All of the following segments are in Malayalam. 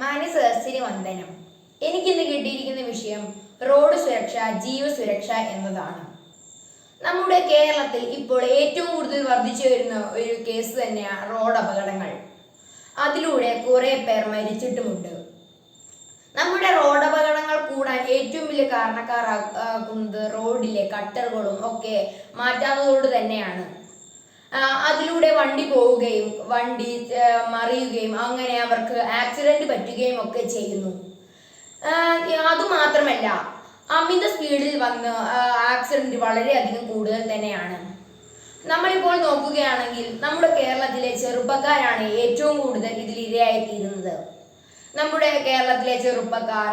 മാന്യസദസ്സിന് വന്ദനം. എനിക്കിന്ന് കിട്ടിയിരിക്കുന്ന വിഷയം റോഡ് സുരക്ഷ ജീവസുരക്ഷ എന്നതാണ്. നമ്മുടെ കേരളത്തിൽ ഇപ്പോൾ ഏറ്റവും കൂടുതൽ വർദ്ധിച്ചു വരുന്ന ഒരു കേസ് തന്നെയാണ് റോഡ് അപകടങ്ങൾ. അതിലൂടെ കുറേ പേർ മരിച്ചിട്ടുമുണ്ട്. നമ്മുടെ റോഡ് അപകടങ്ങൾ കൂടാൻ ഏറ്റവും വലിയ കാരണക്കാരാകുന്നത് റോഡിലെ കട്ടറുകളും ഒക്കെ മാറ്റാത്തതോട് തന്നെയാണ്. അതിലൂടെ വണ്ടി പോവുകയും വണ്ടി മറിയുകയും അങ്ങനെ അവർക്ക് ആക്സിഡന്റ് പറ്റുകയും ഒക്കെ ചെയ്യുന്നു. അതുമാത്രമല്ല അമിത സ്പീഡിൽ വന്ന് ആക്സിഡന്റ് വളരെയധികം കൂടുതൽ തന്നെയാണ്. നമ്മളിപ്പോൾ നോക്കുകയാണെങ്കിൽ നമ്മുടെ കേരളത്തിലെ ചെറുപ്പക്കാരാണ് ഏറ്റവും കൂടുതൽ ഇതിൽ ഇരയായിത്തീരുന്നത് നമ്മുടെ കേരളത്തിലെ ചെറുപ്പക്കാർ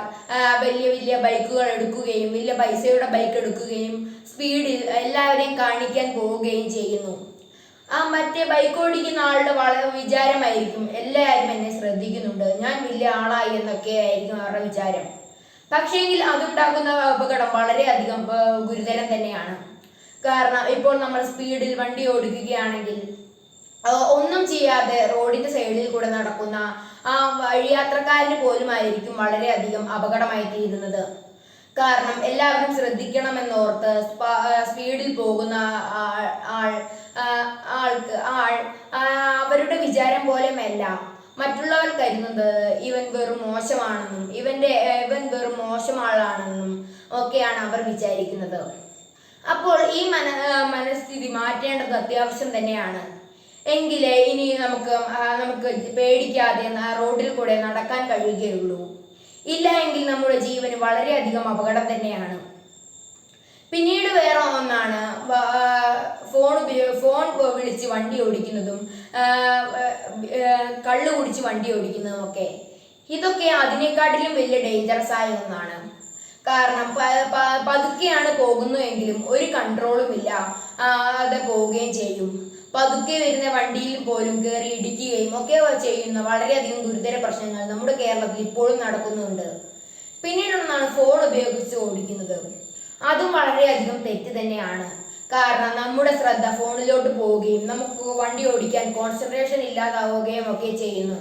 വലിയ വലിയ ബൈക്കുകൾ എടുക്കുകയും വലിയ പൈസയുടെ ബൈക്ക് എടുക്കുകയും സ്പീഡിൽ എല്ലാവരെയും കാണിക്കാൻ പോവുകയും ചെയ്യുന്നു. ആ മറ്റേ ബൈക്ക് ഓടിക്കുന്ന ആളുടെ വളരെ വിചാരമായിരിക്കും. എല്ലാവരും എന്നെ ശ്രദ്ധിക്കുന്നുണ്ട്. ഞാൻ വലിയ ആളായി എന്നൊക്കെ ആയിരിക്കും അവരുടെ വിചാരം. പക്ഷേങ്കിൽ അതുണ്ടാക്കുന്ന അപകടം വളരെയധികം ഗുരുതരം തന്നെയാണ്. കാരണം ഇപ്പോൾ നമ്മൾ സ്പീഡിൽ വണ്ടി ഓടിക്കുകയാണെങ്കിൽ ഒന്നും ചെയ്യാതെ റോഡിന്റെ സൈഡിൽ കൂടെ നടക്കുന്ന ആ വഴിയാത്രക്കാരന് പോലും ആയിരിക്കും വളരെയധികം അപകടമായി തീരുന്നത്. കാരണം എല്ലാവരും ശ്രദ്ധിക്കണമെന്നോർത്ത് സ്പ- സ്പീഡിൽ പോകുന്ന വിചാരം പോലെയല്ല മറ്റുള്ളവർ കരുതുന്നത് ഇവൻ വെറും മോശമാണെന്നും ഇവന്റെ ഇവൻ വെറും മോശം ആളാണെന്നും ഒക്കെയാണ് അവർ വിചാരിക്കുന്നത്. അപ്പോൾ ഈ മന മനസ്ഥിതി മാറ്റേണ്ടത് അത്യാവശ്യം തന്നെയാണ്. എങ്കിലേ ഇനി നമുക്ക് നമുക്ക് പേടിക്കാതെ റോഡിൽ കൂടെ നടക്കാൻ കഴിയുകയുള്ളൂ. ഇല്ല എങ്കിൽ നമ്മുടെ ജീവന് വളരെയധികം അപകടം തന്നെയാണ്. പിന്നീട് വേറെ ഒന്നാണ് ഫോൺ ഉപയോഗ ഫോൺ വിളിച്ച് വണ്ടി ഓടിക്കുന്നതും കള്ളു കുടിച്ച് വണ്ടി ഓടിക്കുന്നതും ഒക്കെ. ഇതൊക്കെ അതിനെക്കാട്ടിലും വലിയ ഡേഞ്ചറസ് ആയ ഒന്നാണ്. കാരണം പതുക്കെയാണ് പോകുന്നതെങ്കിലും ഒരു കൺട്രോളും ഇല്ല. അത് പോവുകയും ചെയ്യും. പതുക്കെ വരുന്ന വണ്ടിയിൽ പോലും കയറി ഇടിക്കുകയും ഒക്കെ ചെയ്യുന്ന വളരെയധികം ഗുരുതര പ്രശ്നങ്ങൾ നമ്മുടെ കേരളത്തിൽ ഇപ്പോഴും നടക്കുന്നുണ്ട്. പിന്നീടൊന്നാണ് ഫോൺ ഉപയോഗിച്ച് ഓടിക്കുന്നത്. അതും വളരെയധികം തെറ്റ് തന്നെയാണ്. കാരണം നമ്മുടെ ശ്രദ്ധ ഫോണിലോട്ട് പോവുകയും നമുക്ക് വണ്ടി ഓടിക്കാൻ കോൺസെൻട്രേഷൻ ഇല്ലാതാവുകയും ഒക്കെ ചെയ്യുന്നു.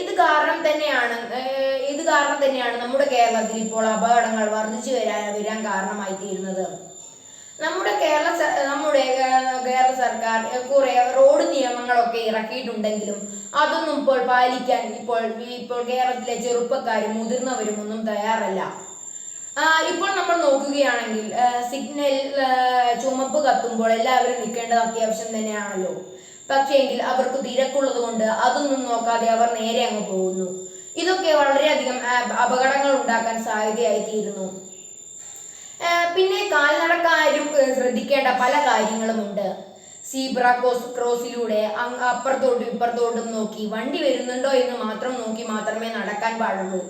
ഇത് കാരണം തന്നെയാണ് ഇത് കാരണം തന്നെയാണ് നമ്മുടെ കേരളത്തിൽ ഇപ്പോൾ അപകടങ്ങൾ വർദ്ധിച്ചു വരാൻ വരാൻ കാരണമായി തീരുന്നത് നമ്മുടെ കേരള നമ്മുടെ കേരള സർക്കാർ കുറെ റോഡ് നിയമങ്ങളൊക്കെ ഇറക്കിയിട്ടുണ്ടെങ്കിലും അതൊന്നും ഇപ്പോൾ പാലിക്കാൻ ഇപ്പോൾ ഇപ്പോൾ കേരളത്തിലെ ചെറുപ്പക്കാരും മുതിർന്നവരും ഒന്നും തയ്യാറല്ല. ഇപ്പോൾ നമ്മൾ നോക്കുകയാണെങ്കിൽ സിഗ്നൽ ചുമപ്പ് കത്തുമ്പോൾ എല്ലാവരും നിൽക്കേണ്ടത് അത്യാവശ്യം തന്നെയാണല്ലോ. പക്ഷേങ്കിൽ അവർക്ക് തിരക്കുള്ളത് കൊണ്ട് അതൊന്നും നോക്കാതെ അവർ നേരെ അങ്ങ് പോകുന്നു. ഇതൊക്കെ വളരെയധികം അപകടങ്ങൾ ഉണ്ടാക്കാൻ സാധ്യതയായി തീരുന്നു പിന്നെ കാൽനടക്കാരും ശ്രദ്ധിക്കേണ്ട പല കാര്യങ്ങളുമുണ്ട് സീബ്ര ക്രോസ് ക്രോസിലൂടെ അപ്പുറത്തോട്ടും ഇപ്പുറത്തോട്ടും നോക്കി വണ്ടി വരുന്നുണ്ടോ എന്ന് മാത്രം നോക്കി മാത്രമേ നടക്കാൻ പാടുള്ളൂ.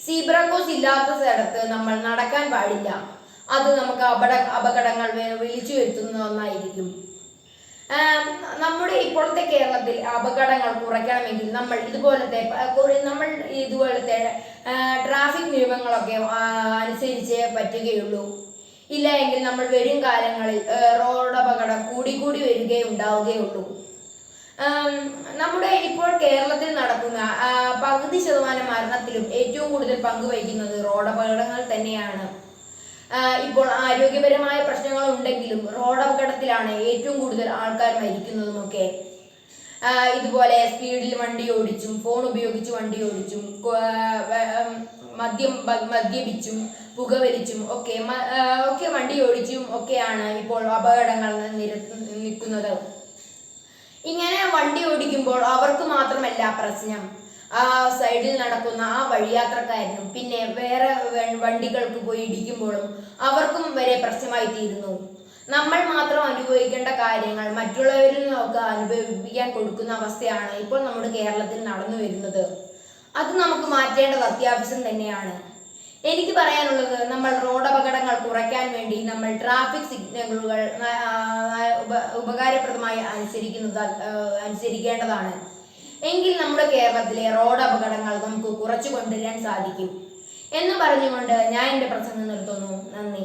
സീബ്ര ക്രോസ് ഇല്ലാത്ത സ്ഥലത്ത് നമ്മൾ നടക്കാൻ പാടില്ല. അത് നമുക്ക് അപകട അപകടങ്ങൾ വിളിച്ചു വരുത്തുന്ന ഒന്നായിരിക്കും. നമ്മുടെ ഇപ്പോഴത്തെ കേരളത്തിൽ അപകടങ്ങൾ കുറയ്ക്കണമെങ്കിൽ നമ്മൾ ഇതുപോലത്തെ നമ്മൾ ഇതുപോലത്തെ ട്രാഫിക് നിയമങ്ങളൊക്കെ അനുസരിച്ചേ പറ്റുകയുള്ളൂ. ഇല്ല എങ്കിൽ നമ്മൾ വരും കാലങ്ങളിൽ റോഡ് അപകടം കൂടി കൂടി വരികയും ഉണ്ടാവുകയുള്ളൂ ആം, നമ്മുടെ ഇപ്പോൾ കേരളത്തിൽ നടക്കുന്ന പകുതി ശതമാനം മരണത്തിലും ഏറ്റവും കൂടുതൽ പങ്കുവഹിക്കുന്നത് റോഡപകടങ്ങൾ തന്നെയാണ്. ഇപ്പോൾ ആരോഗ്യപരമായ പ്രശ്നങ്ങൾ ഉണ്ടെങ്കിലും റോഡപകടത്തിലാണ് ഏറ്റവും കൂടുതൽ ആൾക്കാർ മരിക്കുന്നതുമൊക്കെ. ഇതുപോലെ സ്പീഡിൽ വണ്ടി ഓടിച്ചും ഫോൺ ഉപയോഗിച്ച് വണ്ടി ഓടിച്ചും മദ്യം മദ്യപിച്ചും പുകവലിച്ചും ഒക്കെ ഒക്കെ വണ്ടി ഓടിച്ചും ഒക്കെയാണ് ഇപ്പോൾ അപകടങ്ങൾ നിര നിൽക്കുന്നത്. ഇങ്ങനെ വണ്ടി ഓടിക്കുമ്പോൾ അവർക്ക് മാത്രമല്ല പ്രശ്നം. ആ സൈഡിൽ നടക്കുന്ന ആ വഴിയാത്രക്കാരനും പിന്നെ വേറെ വണ്ടികൾക്ക് പോയി ഇടിക്കുമ്പോഴും അവർക്കും വരെ പ്രശ്നമായി തീരുന്നു. നമ്മൾ മാത്രം അനുഭവിക്കേണ്ട കാര്യങ്ങൾ മറ്റുള്ളവരിൽ നിന്നൊക്കെ അനുഭവിക്കാൻ കൊടുക്കുന്ന അവസ്ഥയാണ് ഇപ്പോൾ നമ്മുടെ കേരളത്തിൽ നടന്നു വരുന്നത്. അത് നമുക്ക് മാറ്റേണ്ടത് അത്യാവശ്യം തന്നെയാണ്. എനിക്ക് പറയാനുള്ളത് നമ്മൾ റോഡ് അപകടങ്ങൾ കുറയ്ക്കാൻ വേണ്ടി നമ്മൾ ട്രാഫിക് സിഗ്നലുകൾ ഉപകാരപ്രദമായി അനുസരിക്കുന്നത് അനുസരിക്കേണ്ടതാണ്. എങ്കിൽ നമ്മുടെ കേരളത്തിലെ റോഡ് അപകടങ്ങൾ നമുക്ക് കുറച്ചു കൊണ്ടുവരാൻ സാധിക്കും. എന്ന് പറഞ്ഞുകൊണ്ട് ഞാൻ എന്റെ പ്രസംഗം നിർത്തുന്നു. നന്ദി.